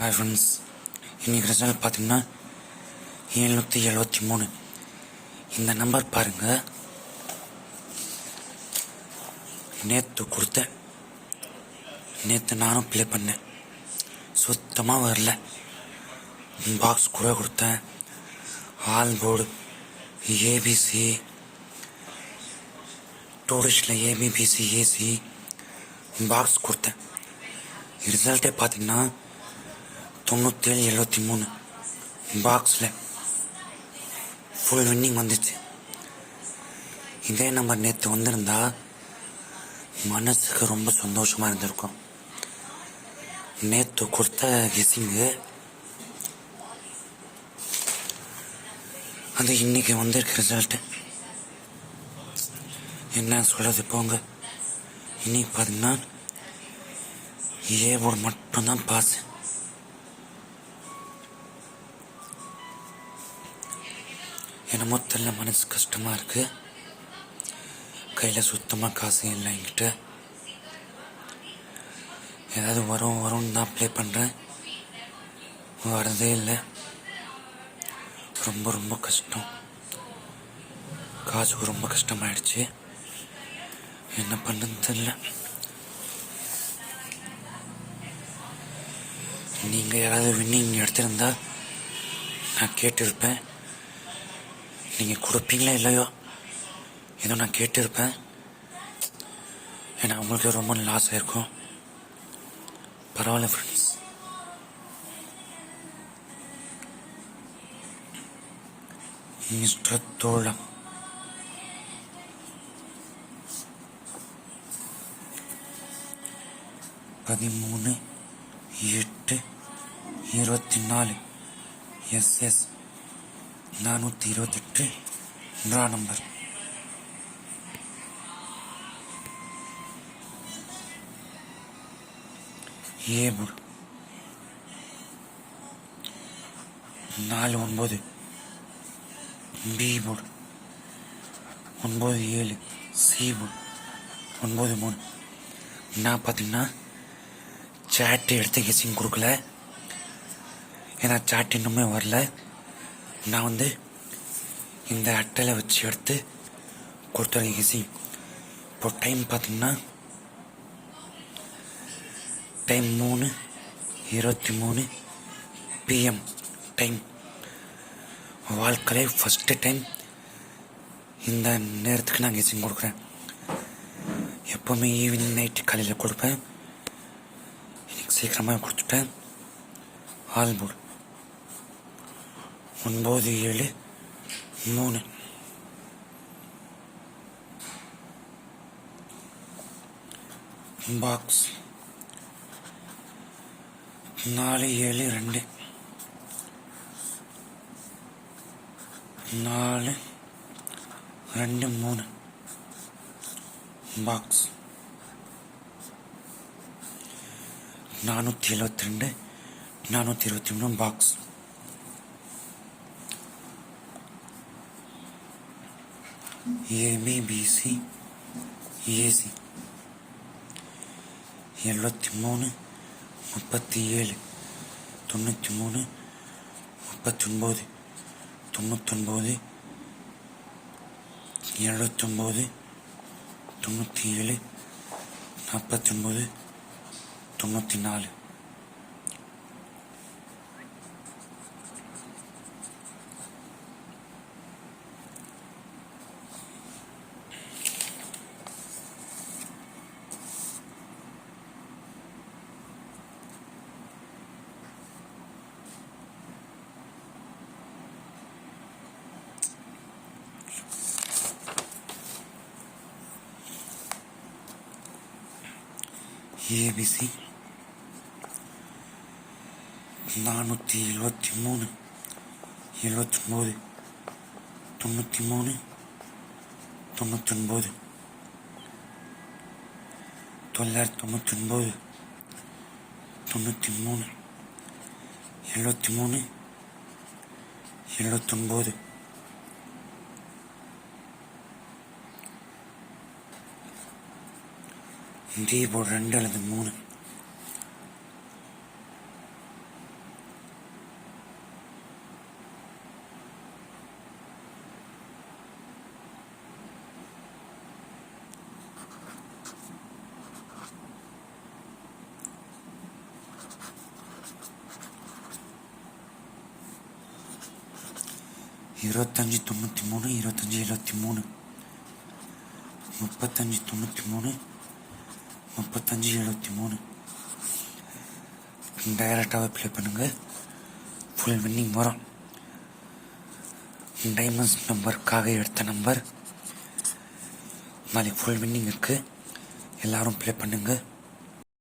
Hi friends இன்றைக்கி result பார்த்தீங்கன்னா எழுநூற்றி எழுபத்தி மூணு. இந்த நம்பர் பாருங்கள் நேற்று கொடுத்தேன் நேற்று நானும் ப்ளே பண்ணேன். சுத்தமாக வரல. பாக்ஸ் கூட கொடுத்தேன். ஆல் போர்டு ஏபிசி டூரிஸ்டில் ஏபிபிசி ஏசி பாக்ஸ் கொடுத்தேன். ரிசல்ட்டே பார்த்தீங்கன்னா தொண்ணூற்றேழு எழுபத்தி மூணு பாக்ஸில் ஃபுல் வின்னிங் வந்துச்சு. இதே நம்பர் நேற்று வந்திருந்தா மனசுக்கு ரொம்ப சந்தோஷமாக இருந்திருக்கும். நேற்று கொடுத்த கெஸிங்கு அது இன்னைக்கு வந்திருக்க ரிசல்ட்டு என்ன சொல்கிறது போங்க. இன்னைக்கு பார்த்தீங்கன்னா ஏ ஒரு மட்டும்தான் பாஸ் என்னமோ தெரியல மனசு கஷ்டமாக இருக்கு. கையில் சுத்தமாக காசு இல்லை என்கிட்ட. ஏதாவது வரும் வரும்னு தான் ப்ளே பண்ணுறேன் வரதே இல்லை. ரொம்ப ரொம்ப கஷ்டம். காசுக்கு ரொம்ப கஷ்டமாயிடுச்சு. என்ன பண்ணுன்னு தெரியல. நீங்கள் யாராவது வின்னிங் எடுத்திருந்தா நான் கேட்டிருப்பேன். நீங்கள் கொடுப்பீங்களா இல்லையோ? ஏதோ நான் கேட்டிருப்பேன். ஏன்னா உங்களுக்கு ரொம்ப லாஸ் ஆயிருக்கும் பரவாயில்ல ஃப்ரெண்ட்ஸ் மிஸ்டர் தோழம் பதிமூணு எட்டு இருபத்தி நாலு எஸ் எஸ். நானூற்றி இருபத்தெட்டு. Draw number. ஏ நாலு ஒன்பது. பி போர்டு ஒன்பது ஏழு. சி போர்டு ஒன்பது மூணு. நான் பார்த்தீங்கன்னா சாட்டு எடுத்து கெஸிங் கொடுக்கல. ஏன்னா சாட் இன்னுமே வரல. நான் வந்து இந்த அட்டையில் வச்சு எடுத்து கொடுத்துருங்க கெஸிங் இப்போ டைம் பார்த்தீங்கன்னா டைம் மூணு இருபத்தி மூணு பிஎம் டைம் வாழ்க்கையிலே ஃபஸ்ட்டு டைம் இந்த நேரத்துக்கு நான் கெஸிங் கொடுக்குறேன். எப்போவுமே ஈவினிங் நைட்டு காலையில் கொடுப்பேன். இன்னைக்கு சீக்கிரமாக கொடுத்துட்டேன். ஆல் போர்டு ஒன்பது ஏழு மூணு. பாக்ஸ் நாலு ஏழு ரெண்டு. நாலு ரெண்டு மூணு. பாக்ஸ் நானூற்றி எழுபத்தி ரெண்டு நானூற்றி இருபத்தி மூணு. பாக்ஸ் ஏபிபிசி ஏசி எழுபத்தி மூணு முப்பத்தி ஏழு தொண்ணூற்றி மூணு முப்பத்தி ஒன்பது தொண்ணூத்தொன்பது எழுபத்தொம்போது தொண்ணூற்றி ஏழு நாற்பத்தொன்பது தொண்ணூற்றி நாலு ஏபிசி நானூற்றி எழுபத்தி மூணு எழுபத்தொம்போது தொண்ணூற்றி மூணு தொண்ணூத்தொன்பது தொள்ளாயிரத்தி தொண்ணூத்தொன்பது ஒன்பது தொண்ணூற்றி மூணு எழுபத்தி மூணு எழுபத்தொன்பது இதே போல் ரெண்டு அல்லது மூணு இருபத்தஞ்சி தொண்ணூற்றி மூணு இருபத்தஞ்சி எழுபத்தி மூணு முப்பத்தஞ்சு தொண்ணூற்றி மூணு முப்பத்தஞ்சு எழுபத்தி மூணு டைரக்டாகவே ப்ளே பண்ணுங்கள் ஃபுல் வின்னிங் வரும். டைமண்ட்ஸ் நம்பருக்காக எடுத்த நம்பர் நாளைக்கு ஃபுல் வின்னிங் இருக்குது எல்லோரும் ப்ளே பண்ணுங்கள்